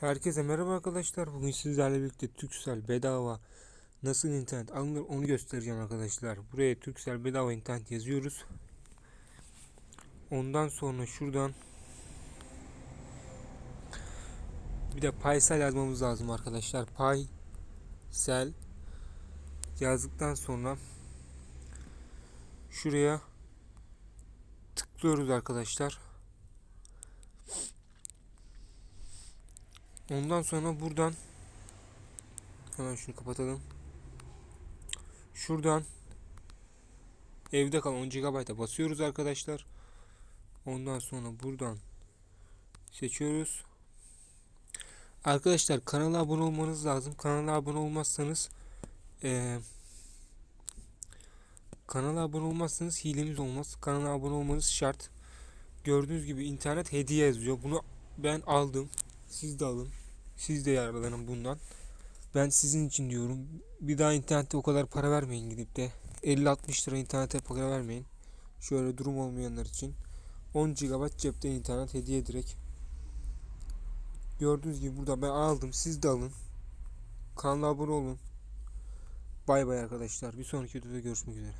Herkese merhaba arkadaşlar. Bugün sizlerle birlikte Turkcell bedava nasıl internet alınır onu göstereceğim arkadaşlar. Buraya Turkcell bedava internet yazıyoruz. Ondan sonra şuradan bir de Paysel yazmamız lazım arkadaşlar. Paysel yazdıktan sonra şuraya tıklıyoruz arkadaşlar. Ondan sonra buradan hemen şunu kapatalım. Şuradan evde kalan 10 GB'a basıyoruz arkadaşlar. Ondan sonra buradan seçiyoruz. Arkadaşlar kanala abone olmanız lazım. Kanala abone olmazsanız eee kanala abone olmazsanız hilemiz olmaz. Kanala abone olmanız şart. Gördüğünüz gibi internet hediye yazıyor. Bunu ben aldım. Siz de alın. Siz de yararlanın bundan. Ben sizin için diyorum. Bir daha internette o kadar para vermeyin gidip de. 50-60 lira internete para vermeyin. Şöyle durum olmayanlar için. 10 GB cepten internet hediye direkt. Gördüğünüz gibi burada ben aldım. Siz de alın. Kanala abone olun. Bay bay arkadaşlar. Bir sonraki videoda görüşmek üzere.